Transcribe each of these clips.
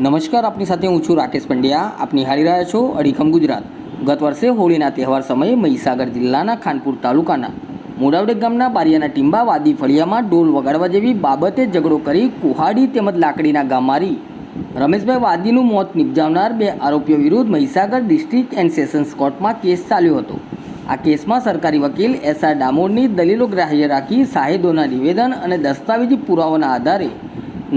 નમસ્કાર, આપની સાથે હું છું રાકેશ પંડ્યા. આપ નિહાળી રહ્યા છો અડીખમ ગુજરાત. ગત વર્ષે હોળીના તહેવાર સમયે મહીસાગર જિલ્લાના ખાનપુર તાલુકાના મોડાવડે ગામના બારિયાના ટીંબા વાદી ફળિયામાં ડોલ વગાડવા જેવી બાબતે ઝઘડો કરી કુહાડી તેમજ લાકડીના ગામ મારી. રમેશભાઈ વાદીનું મોત નિપજાવનાર બે આરોપીઓ વિરુદ્ધ મહીસાગર ડિસ્ટ્રિક્ટ એન્ડ સેશન્સ કોર્ટમાં કેસ ચાલ્યો હતો. આ કેસમાં સરકારી વકીલ એસ આર ડામોરની દલીલો ગ્રાહ્ય રાખી સાહેદોના નિવેદન અને દસ્તાવેજી પુરાવાના આધારે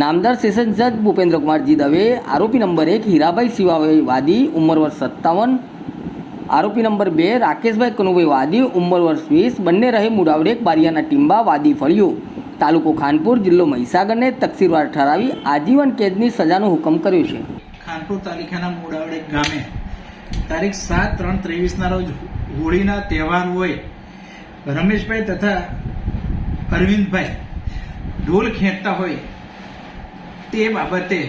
નામદાર સેશન જજ ભૂપેન્દ્રકુમારજી દવે આરોપી નંબર એક હીરાભાઈ શિવાભાઈ વાદી, ઉંમર વર્ષ સત્તાવન. આરોપી નંબર બે રાકેશભાઈ કનુભાઈ વાદી, ઉંમર વર્ષ વીસ. બંને રહે મુડાવડેક બારિયાના ટીંબા વાદી ફળિયું. તાલુકો ખાનપુર જિલ્લો મહીસાગરને તકસીરવાર ઠરાવી આજીવન કેદની સજાનો હુકમ કર્યો છે. ખાનપુર તાલુકાના મુડાવડે ગામે તારીખ સાત ત્રણ ત્રેવીસના રોજ હોળીના તહેવાર હોય. રમેશભાઈ તથા અરવિંદભાઈ ઢોલ ખેંચતા હોય. તે બાબતે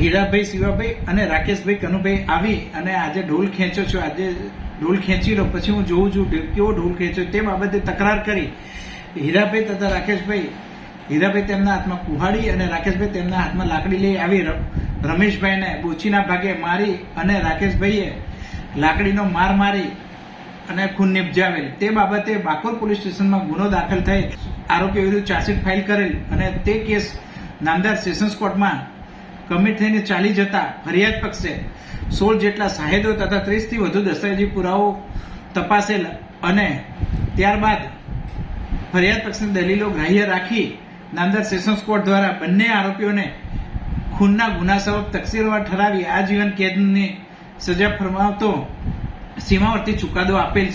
હીરાભાઈ, શિવાભાઈ અને રાકેશભાઈ કનુભાઈ આવી અને આજે ઢોલ ખેંચો છો. આજે ઢોલ ખેંચી લો, પછી હું જોઉં છું કેવો ઢોલ ખેંચ્યો તે બાબતે તકરાર કરી. હીરાભાઈ તથા રાકેશભાઈ, હીરાભાઈ તેમના હાથમાં કુહાડી અને રાકેશભાઈ તેમના હાથમાં લાકડી લઈ આવી. રમેશભાઈને બોચીના ભાગે મારી અને રાકેશભાઈએ લાકડીનો માર મારી અને ખૂન નિપજાવેલ. તે બાબતે બાકોર પોલીસ સ્ટેશનમાં ગુનો દાખલ થઈ આરોપી વિરુદ્ધ ચાર્જશીટ ફાઇલ કરેલ અને તે કેસ નામદાર સેશન્સ કોર્ટમાં કમિટ થઈને ચાલી જતા ફરિયાદ પક્ષે સોળ જેટલા સાહેદો તથા ત્રીસથી વધુ દસ્તાવેજી પુરાવો તપાસેલ અને ત્યારબાદ ફરિયાદ પક્ષની દલીલો ગ્રાહ્ય રાખી નામદાર સેશન્સ કોર્ટ દ્વારા બંને આરોપીઓને ખૂનના ગુના સબબ તકસીરવાર ઠરાવી આજીવન કેદની સજા ફરમાવતો સીમાવર્તી ચુકાદો આપેલ છે